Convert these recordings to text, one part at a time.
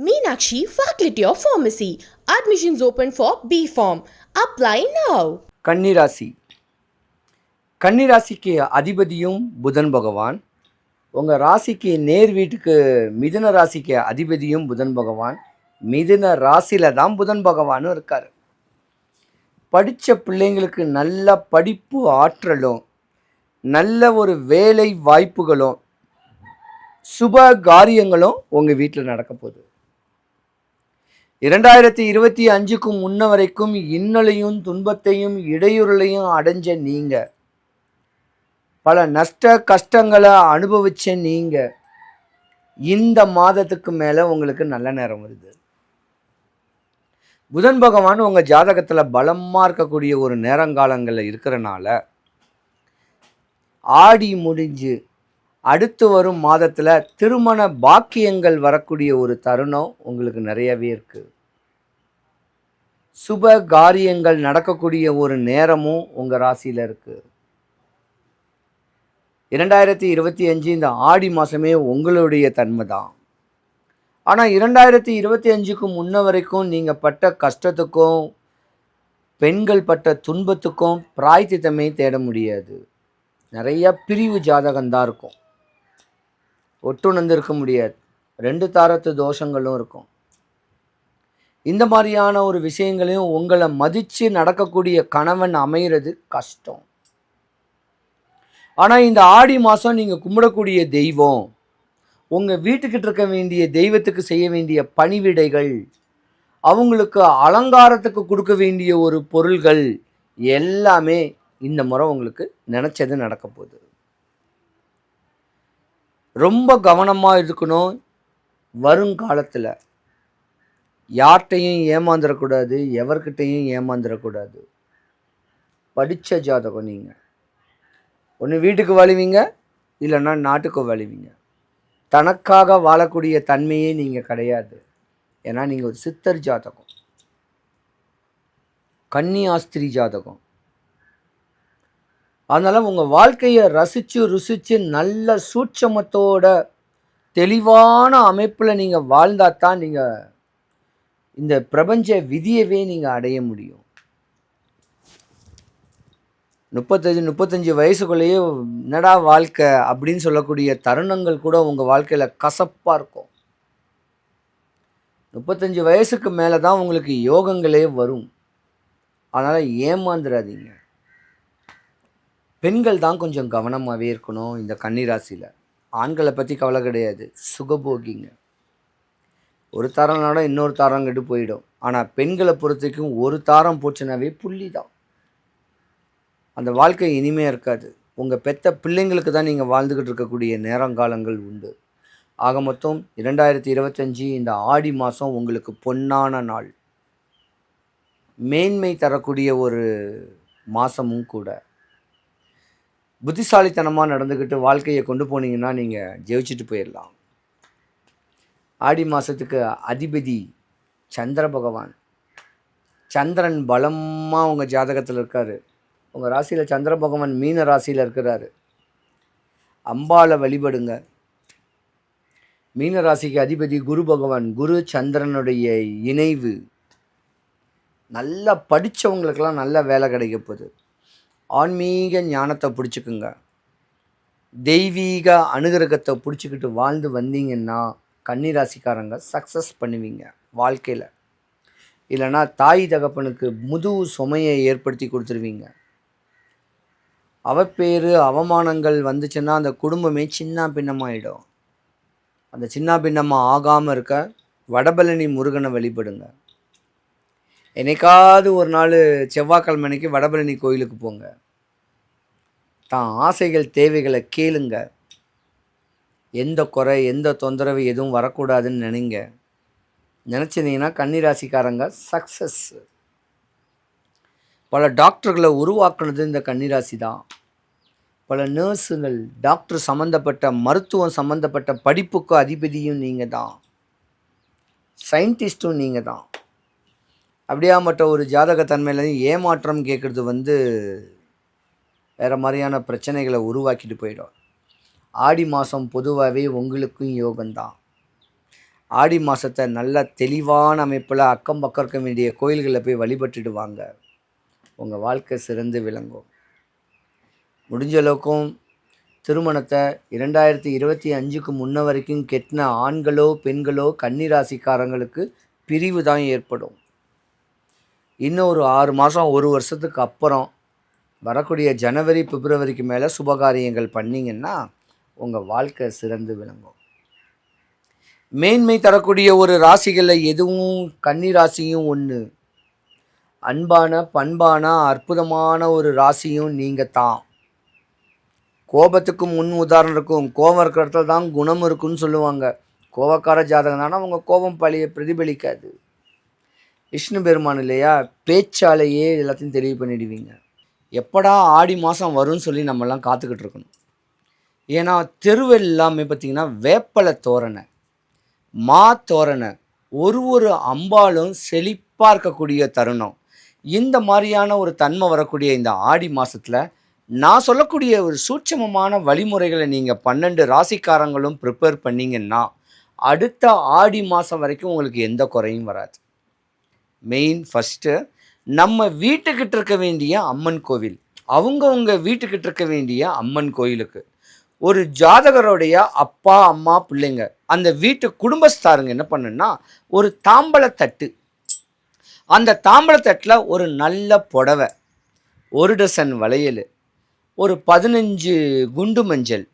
Meenakshi Faculty of Pharmacy. Admissions open for B Form. Apply now. கன்னிராசி கன்னிராசிக்கு அதிபதியும் புதன் பகவான் உங்கள் ராசிக்கு நேர் வீட்டுக்கு மிதுன ராசிக்கு அதிபதியும் புதன் பகவான் மிதுன ராசியில் தான் புதன் பகவானும் இருக்கார் படித்த பிள்ளைங்களுக்கு நல்ல படிப்பு ஆற்றலும் நல்ல ஒரு வேலை வாய்ப்புகளும் சுப காரியங்களும் உங்கள் வீட்டில் நடக்க போகுது இரண்டாயிரத்தி இருபத்தி அஞ்சுக்கும் முன்ன வரைக்கும் இன்னலையும் துன்பத்தையும் இடையூறலையும் அடைஞ்ச நீங்க. பல நஷ்ட கஷ்டங்களை அனுபவிச்ச நீங்க. இந்த மாதத்துக்கு மேல உங்களுக்கு நல்ல நேரம் வருது. புதன் பகவான் உங்க ஜாதகத்துல பலமா இருக்கக்கூடிய ஒரு நேரங்காலங்களில் இருக்கிறனால ஆடி முடிஞ்சு அடுத்து வரும் மாதத்தில் திருமண பாக்கியங்கள் வரக்கூடிய ஒரு தருணம் உங்களுக்கு நிறையவே இருக்குது சுப காரியங்கள் நடக்கக்கூடிய ஒரு நேரமும் உங்கள் ராசியில் இருக்குது இரண்டாயிரத்தி இருபத்தி அஞ்சு இந்த ஆடி மாதமே உங்களுடைய தன்மை தான் ஆனால் இரண்டாயிரத்தி இருபத்தி அஞ்சுக்கு முன்ன வரைக்கும் நீங்கள் பட்ட கஷ்டத்துக்கும் பெண்கள் பட்ட துன்பத்துக்கும் பிராய்த்தித்தமே தேட முடியாது. நிறைய பிரிவு ஜாதகம்தான் இருக்கும். ஒட்டுணர்ந்து இருக்க முடியாது. ரெண்டு தாரத்து தோஷங்களும் இருக்கும். இந்த மாதிரியான ஒரு விஷயங்களையும் உங்களை மதித்து நடக்கக்கூடிய கணவன் அமைகிறது கஷ்டம். ஆனால் இந்த ஆடி மாதம் நீங்கள் கும்பிடக்கூடிய தெய்வம் உங்கள் வீட்டுக்கிட்ட இருக்க வேண்டிய தெய்வத்துக்கு செய்ய வேண்டிய பணிவிடைகள் அவங்களுக்கு அலங்காரத்துக்கு கொடுக்க வேண்டிய ஒரு பொருள்கள் எல்லாமே இந்த முறை உங்களுக்கு நினச்சது நடக்க போகுது ரொம்ப கவனமாக இருக்கணும் வருங்காலத்தில் யார்கிட்டையும் ஏமாந்துடக்கூடாது எவர்கிட்டையும் ஏமாந்துடக்கூடாது படித்த ஜாதகம் நீங்கள் ஒன்று வீட்டுக்கு வழுவீங்க இல்லைன்னா நாட்டுக்கு வழுவீங்க. தனக்காக வாழக்கூடிய தன்மையே நீங்கள் கிடையாது. ஏன்னா நீங்கள் ஒரு சித்தர் ஜாதகம். கன்னியாஸ்திரி ஜாதகம். அதனால் உங்கள் வாழ்க்கையை ரசித்து ருசித்து நல்ல சூட்சமத்தோட தெளிவான அமைப்பில் நீங்கள் வாழ்ந்தால் தான் நீங்கள் இந்த பிரபஞ்ச விதியவே நீங்கள் அடைய முடியும். முப்பத்தஞ்சு முப்பத்தஞ்சு வயசுக்குள்ளேயே என்னடா வாழ்க்கை அப்படின்னு சொல்லக்கூடிய தருணங்கள் கூட உங்கள் வாழ்க்கையில் கசப்பாக இருக்கும். முப்பத்தஞ்சு வயசுக்கு மேலே தான் உங்களுக்கு யோகங்களே வரும். அதனால் ஏமாந்துடாதீங்க பெண்கள் தான் கொஞ்சம் கவனமாகவே இருக்கணும் இந்த கன்னிராசியில். ஆண்களை பற்றி கவலை கிடையாது. சுகபோகிங்க. ஒரு தாரம்னால இன்னொரு தாரம் கெட்டு போயிடும். ஆனால் பெண்களை பொறுத்தவரைக்கும் ஒரு தாரம் போச்சுனாவே புள்ளி தான் அந்த வாழ்க்கை இனிமையாக இருக்காது. உங்கள் பெத்த பிள்ளைங்களுக்கு தான் நீங்கள் வாழ்ந்துக்கிட்டு இருக்கக்கூடிய நேரங்காலங்கள் உண்டு. ஆக மொத்தம் இரண்டாயிரத்தி இருபத்தஞ்சி இந்த ஆடி மாதம் உங்களுக்கு பொன்னான நாள். மேன்மை தரக்கூடிய ஒரு மாதமும் கூட. புத்திசாலித்தனமாக நடந்துக்கிட்டு வாழ்க்கையை கொண்டு போனீங்கன்னா நீங்கள் ஜெயிச்சுட்டு போயிடலாம். ஆடி மாதத்துக்கு அதிபதி சந்திர பகவான். சந்திரன் பலமாக உங்கள் ஜாதகத்தில் இருக்கார். உங்கள் ராசியில் சந்திர பகவான் மீன ராசியில் இருக்கிறாரு. அம்பாளை வழிபடுங்க. மீன ராசிக்கு அதிபதி குரு பகவான் குரு சந்திரனுடைய இணைவு. நல்லா படித்தவங்களுக்கெல்லாம் நல்ல வேலை கிடைக்க போகுது. ஆன்மீக ஞானத்தை பிடிச்சிக்குங்க. தெய்வீக அனுகிரகத்தை பிடிச்சிக்கிட்டு வாழ்ந்து வந்தீங்கன்னா கன்னிராசிக்காரங்க சக்ஸஸ் பண்ணுவீங்க வாழ்க்கையில். இல்லைன்னா தாய் தகப்பனுக்கு முது சுமையை ஏற்படுத்தி கொடுத்துருவீங்க. அவப்பேறு அவமானங்கள் வந்துச்சுன்னா அந்த குடும்பமே சின்ன பின்னமாயிடும். அந்த சின்ன பின்னமாக ஆகாமல் இருக்க வடபழனி முருகனை வழிபடுங்க. என்னைக்காவது ஒரு நாள் செவ்வாய்க்கிழமை அன்னைக்கு வடபழனி கோயிலுக்கு போங்க. தான் ஆசைகள் தேவைகளை கேளுங்க. எந்த குறை எந்த தொந்தரவு எதுவும் வரக்கூடாதுன்னு நினைங்க. நினச்சிருந்தீங்கன்னா கன்னிராசிக்காரங்க சக்ஸஸ் பல டாக்டர்களை உருவாக்குனது இந்த கன்னிராசி தான். பல நர்ஸுகள் டாக்டர் சம்மந்தப்பட்ட மருத்துவம் சம்மந்தப்பட்ட படிப்புக்கு அதிபதியும் நீங்கள் தான். சயின்டிஸ்ட்டும் நீங்கள் தான். அப்படியாமட்ட ஒரு ஜாதகத்தன்மையிலேருந்து ஏமாற்றம் கேட்குறது வந்து வேறு மாதிரியான பிரச்சனைகளை உருவாக்கிட்டு போயிடும். ஆடி மாதம் பொதுவாகவே உங்களுக்கும் யோகம்தான். ஆடி மாதத்தை நல்ல தெளிவான அமைப்பில் அக்கம் பக்கம் இருக்க வேண்டிய கோயில்களில் போய் வழிபட்டுட்டு வாங்க உங்கள் வாழ்க்கை சிறந்து விளங்கும். முடிஞ்ச அளவுக்கும் திருமணத்தை இரண்டாயிரத்தி இருபத்தி அஞ்சுக்கு முன்ன வரைக்கும் கெட்டின ஆண்களோ பெண்களோ கன்னிராசிக்காரங்களுக்கு பிரிவு தான் ஏற்படும். இன்னும் ஒரு ஆறு மாதம் ஒரு வருஷத்துக்கு அப்புறம் வரக்கூடிய ஜனவரி பிப்ரவரிக்கு மேலே சுபகாரியங்கள் பண்ணிங்கன்னா உங்கள் வாழ்க்கை சிறந்து விளங்கும். மேன்மை தரக்கூடிய ஒரு ராசிகளில் எதுவும் கன்னி ராசியும் ஒன்று அன்பான பண்பான அற்புதமான ஒரு ராசியும் நீங்கள் தான். கோபத்துக்கும் முன் உதாரணம் இருக்கும். கோபம் இருக்கிற இடத்துல தான் குணம் இருக்குன்னு சொல்லுவாங்க. கோபக்கார ஜாதகம் தானே அவங்க கோபம் பழைய பிரதிபலிக்காது. விஷ்ணு பெருமான் இல்லையா பேச்சாலேயே எல்லாத்தையும் தெளிவு பண்ணிடுவீங்க. எப்படா ஆடி மாதம் வரும்னு சொல்லி நம்மலாம் காத்துக்கிட்டு இருக்கணும். ஏன்னா தெருவு எல்லாமே பார்த்திங்கன்னா வேப்பலை தோரணை மா தோரணை ஒரு ஒரு அம்பாலும் செழிப்பாக இருக்கக்கூடிய தருணம். இந்த மாதிரியான ஒரு தன்மை வரக்கூடிய இந்த ஆடி மாதத்தில் நான் சொல்லக்கூடிய ஒரு சூட்சமமான வழிமுறைகளை நீங்கள் பன்னெண்டு ராசிக்காரங்களும் ப்ரிப்பேர் பண்ணீங்கன்னா அடுத்த ஆடி மாதம் வரைக்கும் உங்களுக்கு எந்த குறையும் வராது. மெயின் ஃபஸ்ட்டு நம்ம வீட்டுக்கிட்ட இருக்க வேண்டிய அம்மன் கோவில். அவங்கவுங்க வீட்டுக்கிட்ட இருக்க வேண்டிய அம்மன் கோயிலுக்கு. ஒரு ஜாதகருடைய அப்பா அம்மா பிள்ளைங்க அந்த வீட்டு குடும்பஸ்தாருங்க என்ன பண்ணுன்னா ஒரு தாம்பழத்தட்டு அந்த தாம்பழத்தட்டில் ஒரு நல்ல புடவை ஒரு டசன் வளையல் ஒரு பதினஞ்சு குண்டு மஞ்சள்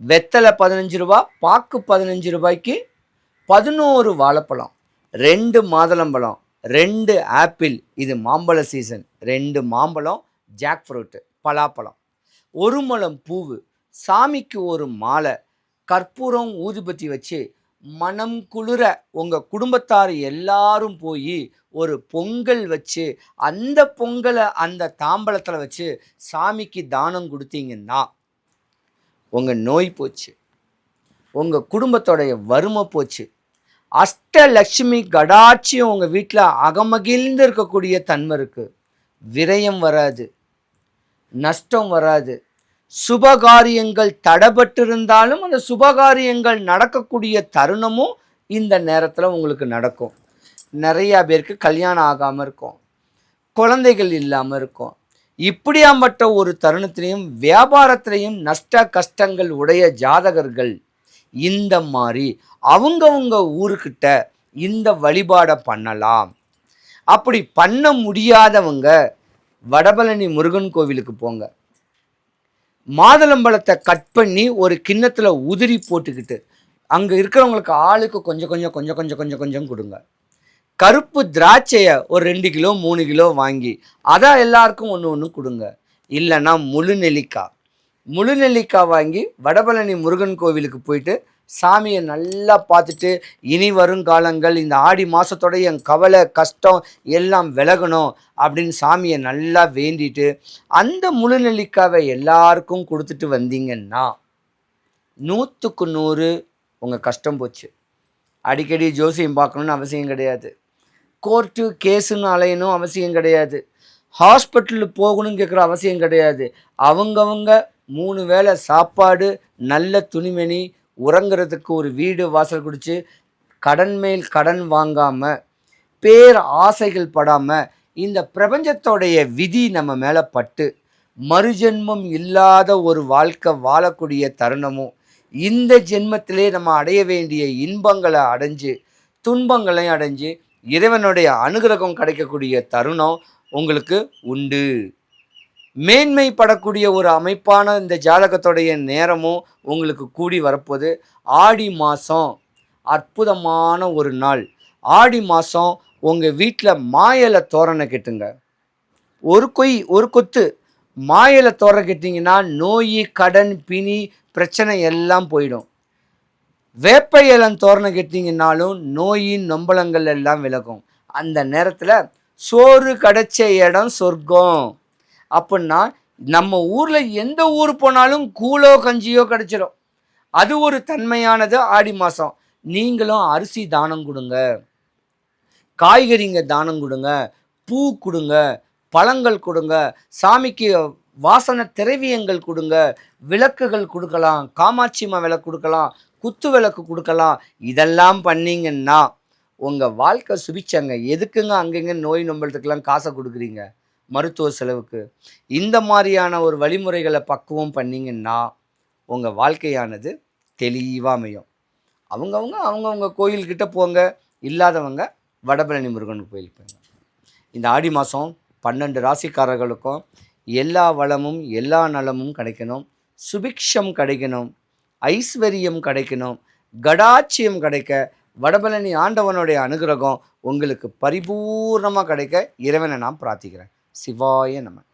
வெத்தலை பதினஞ்சு ரூபா பாக்கு பதினஞ்சு ரூபாய்க்கு பதினோரு வாழைப்பழம் ரெண்டு மாதுளம்பழம் ரெண்டு ஆப்பிள் இது மாம்பழ சீசன் ரெண்டு மாம்பழம் ஜாக் ஃப்ரூட்டு பலாப்பழம். ஒரு மலம் பூவு சாமிக்கு ஒரு மாலை கற்பூரம் ஊதுபத்தி வச்சு மனம் குளிர உங்கள் குடும்பத்தார் எல்லாரும் போய் ஒரு பொங்கல் வச்சு அந்த பொங்கலை அந்த தாம்பழத்தில் வச்சு சாமிக்கு தானம் கொடுத்தீங்கன்னா உங்கள் நோய் போச்சு. உங்கள் குடும்பத்தோடைய வறுமை போச்சு. அஷ்டலட்சுமி கடாட்சி உங்கள் வீட்டில் அகமகிழ்ந்து இருக்கக்கூடிய தன்மை இருக்குது விரயம் வராது. நஷ்டம் வராது. சுபகாரியங்கள் தடைபட்டிருந்தாலும் அந்த சுபகாரியங்கள் நடக்கக்கூடிய தருணமும் இந்த நேரத்தில் உங்களுக்கு நடக்கும். நிறையா பேருக்கு கல்யாணம் ஆகாமல் இருக்கும். குழந்தைகள் இல்லாமல் இருக்கும். இப்படியாம்பட்ட ஒரு தருணத்திலையும் வியாபாரத்திலையும் நஷ்ட கஷ்டங்கள் உடைய ஜாதகர்கள் இந்த மாதிரி அவங்கவுங்க ஊருக்கிட்ட இந்த வழிபாடை பண்ணலாம். அப்படி பண்ண முடியாதவங்க வடபழனி முருகன் கோவிலுக்கு போங்க. மாதுளம்பழத்தை கட் பண்ணி ஒரு கிண்ணத்தில் உதிரி போட்டுக்கிட்டு அங்கே இருக்கிறவங்களுக்கு ஆளுக்கு கொஞ்சம் கொஞ்சம் கொஞ்சம் கொஞ்சம் கொஞ்சம் கொஞ்சம் கொடுங்க. கருப்பு திராட்சையை ஒரு ரெண்டு கிலோ மூணு கிலோ வாங்கி அதான் எல்லாருக்கும் ஒன்று ஒன்று கொடுங்க. இல்லைன்னா முழு நெல்லிக்காய். முழு நெல்லிக்காய் வாங்கி வடபழனி முருகன் கோவிலுக்கு போயிட்டு சாமியை நல்லா பார்த்துட்டு இனி வருங்காலங்கள் இந்த ஆடி மாதத்தோட என் கவலை கஷ்டம் எல்லாம் விலகணும் அப்படின்னு சாமியை நல்லா வேண்டிட்டு அந்த முழு நெல்லிக்காவை எல்லாருக்கும் கொடுத்துட்டு வந்தீங்கன்னா நூற்றுக்கு நூறு உங்கள் கஷ்டம் போச்சு. அடிக்கடி ஜோசியம் பார்க்கணுன்னு அவசியம் கிடையாது. கோர்ட்டு கேஸுன்னு அலையணும் அவசியம் கிடையாது. ஹாஸ்பிட்டலுக்கு போகணும்னு கேட்குற அவசியம் கிடையாது. அவங்கவுங்க மூணு வேளை சாப்பாடு நல்ல துணிமணி உறங்குறதுக்கு ஒரு வீடு வாசல் குடிச்சு கடன் மேல் கடன் வாங்காமல் பேர் ஆசைகள் படாமல் இந்த பிரபஞ்சத்தோடைய விதி நம்ம மேலே பட்டு மறுஜென்மம் இல்லாத ஒரு வாழ்க்கை வாழக்கூடிய தருணமும் இந்த ஜென்மத்திலே நம்ம அடைய வேண்டிய இன்பங்களை அடைஞ்சு துன்பங்களையும் அடைஞ்சு இறைவனுடைய அனுகிரகம் கிடைக்கக்கூடிய தருணம் உங்களுக்கு உண்டு. மேன்மைப்படக்கூடிய ஒரு அமைப்பான இந்த ஜாதகத்துடைய நேரமும் உங்களுக்கு கூடி வரப்போகுது ஆடி மாதம் அற்புதமான ஒரு நாள். ஆடி மாதம் உங்கள் வீட்டில் மாயலை தோரணை கெட்டுங்க. ஒரு கொய் ஒரு கொத்து மாயலை தோற கெட்டிங்கன்னா நோய் கடன் பிணி பிரச்சனை எல்லாம் போயிடும். வேப்ப இலம் தோரணை கெட்டிங்கன்னாலும் நோயின் நொம்பலங்கள் எல்லாம் விலகும். அந்த நேரத்தில் சோறு கிடைச்ச இடம் சொர்க்கம். அப்படின்னா நம்ம ஊரில் எந்த ஊர் போனாலும் கூழோ கஞ்சியோ கிடச்சிடும் அது ஒரு தன்மையானது ஆடி மாதம் நீங்களும் அரிசி தானம் கொடுங்க. காய்கறிங்க தானம் கொடுங்க. பூ கொடுங்க. பழங்கள் கொடுங்க. சாமிக்கு வாசன திரவியங்கள் கொடுங்க. விளக்குகள் கொடுக்கலாம். காமாட்சி அம்மா விளக்கு கொடுக்கலாம். குத்து விளக்கு கொடுக்கலாம். இதெல்லாம் பண்ணீங்கன்னா உங்கள் வாழ்க்கை சுபிச்சங்க. எதுக்குங்க அங்கங்கே நோய் நம்பளத்துக்கெல்லாம் காசை கொடுக்குறீங்க? மருத்துவ செலவுக்கு. இந்த மாதிரியான ஒரு வழிமுறைகளை பக்குவம் பண்ணீங்கன்னா உங்கள் வாழ்க்கையானது தெளிவாக அமையும். அவங்கவுங்க அவங்கவுங்க கோயில்கிட்ட போங்க. இல்லாதவங்க வடபழனி முருகன் கோயிலுக்கு போங்க. இந்த ஆடி மாதம் பன்னெண்டு ராசிக்காரர்களுக்கும் எல்லா வளமும் எல்லா நலமும் கிடைக்கணும். சுபிக்ஷம் கிடைக்கணும். ஐஸ்வர்யம் கிடைக்கணும். கடாட்சியம் கிடைக்க வடபழனி ஆண்டவனுடைய அனுகிரகம் உங்களுக்கு பரிபூர்ணமாக கிடைக்க இறைவனை நான் பிரார்த்திக்கிறேன். சிவாய நம.